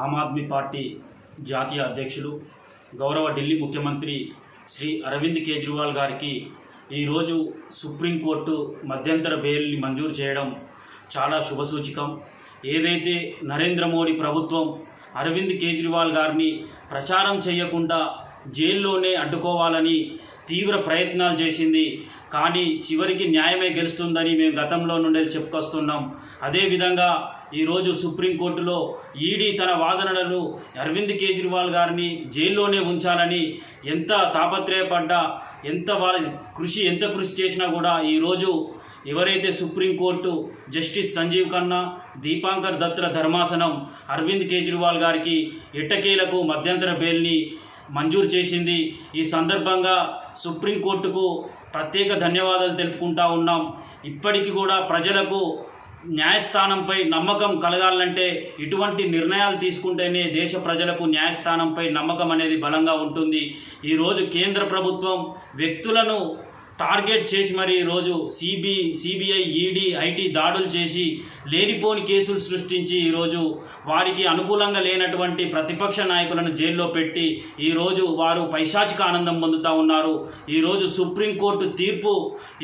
Aam Aadmi party జాతీయ అధ్యక్షులు గౌరవ ఢిల్లీ ముఖ్యమంత్రి శ్రీ అరవింద్ కేజ్రీవాల్ గారికి ఈరోజు సుప్రీంకోర్టు మధ్యంతర బెయిల్ని మంజూరు చేయడం చాలా శుభసూచికం. ఏదైతే నరేంద్ర మోడీ ప్రభుత్వం అరవింద్ కేజ్రీవాల్ గారిని ప్రచారం చేయకుండా జైల్లోనే అడ్డుకోవాలని తీవ్ర ప్రయత్నాలు చేసింది. కానీ చివరికి న్యాయమే గెలుస్తుందని మేము గతంలో నుండి చెప్పుకొస్తున్నాం. అదేవిధంగా ఈరోజు సుప్రీంకోర్టులో ఈడీ తన వాదనలను అరవింద్ కేజ్రీవాల్ గారిని జైల్లోనే ఉంచాలని ఎంత తాపత్రయపడ్డా ఎంత వాళ్ళ కృషి ఎంత కృషి చేసినా కూడా ఈరోజు ఎవరైతే Supreme Court justice Sanjiv Khanna Dipankar దత్తుల ధర్మాసనం అరవింద్ కేజ్రీవాల్ గారికి ఎట్టకేలకు మధ్యంతర బెయిల్ని మంజూరు చేసింది. ఈ సందర్భంగా సుప్రీంకోర్టుకు ప్రత్యేక ధన్యవాదాలు తెలుపుకుంటా ఉన్నాం. ఇప్పటికీ కూడా ప్రజలకు న్యాయస్థానంపై నమ్మకం కలగాలంటే ఇటువంటి నిర్ణయాలు తీసుకుంటేనే దేశ ప్రజలకు న్యాయస్థానంపై నమ్మకం అనేది బలంగా ఉంటుంది. ఈరోజు కేంద్ర ప్రభుత్వం వ్యక్తులను టార్గెట్ చేసి మరి ఈరోజు సిబి సిబిఐ ఈడీ ఐటీ దాడులు చేసి లేనిపోని కేసులు సృష్టించి ఈరోజు వారికి అనుకూలంగా లేనటువంటి ప్రతిపక్ష నాయకులను జైల్లో పెట్టి ఈరోజు వారు పైశాచిక ఆనందం పొందుతూ ఉన్నారు. ఈరోజు సుప్రీంకోర్టు తీర్పు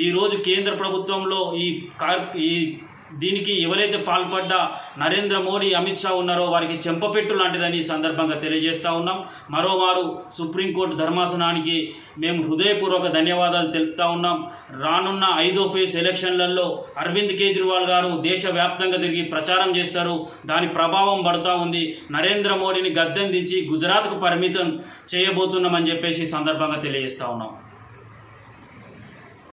ఈరోజు కేంద్ర ప్రభుత్వంలో ఈ కార్ ఈ దీనికి ఎవరైతే పాల్పడ్డ నరేంద్ర మోడీ అమిత్ షా ఉన్నారో వారికి చెంపపెట్టు లాంటిదని ఈ సందర్భంగా తెలియజేస్తూ ఉన్నాం. మరోమారు సుప్రీంకోర్టు ధర్మాసనానికి మేము హృదయపూర్వక ధన్యవాదాలు తెలుపుతా ఉన్నాం. రానున్న ఐదో ఫేజ్ ఎలక్షన్లలో అరవింద్ కేజ్రీవాల్ గారు దేశవ్యాప్తంగా తిరిగి ప్రచారం చేస్తారు. దాని ప్రభావం పడుతూ ఉంది. నరేంద్ర మోడీని గద్దెందించి గుజరాత్కు పరిమితం చేయబోతున్నామని చెప్పేసి సందర్భంగా తెలియజేస్తూ ఉన్నాం.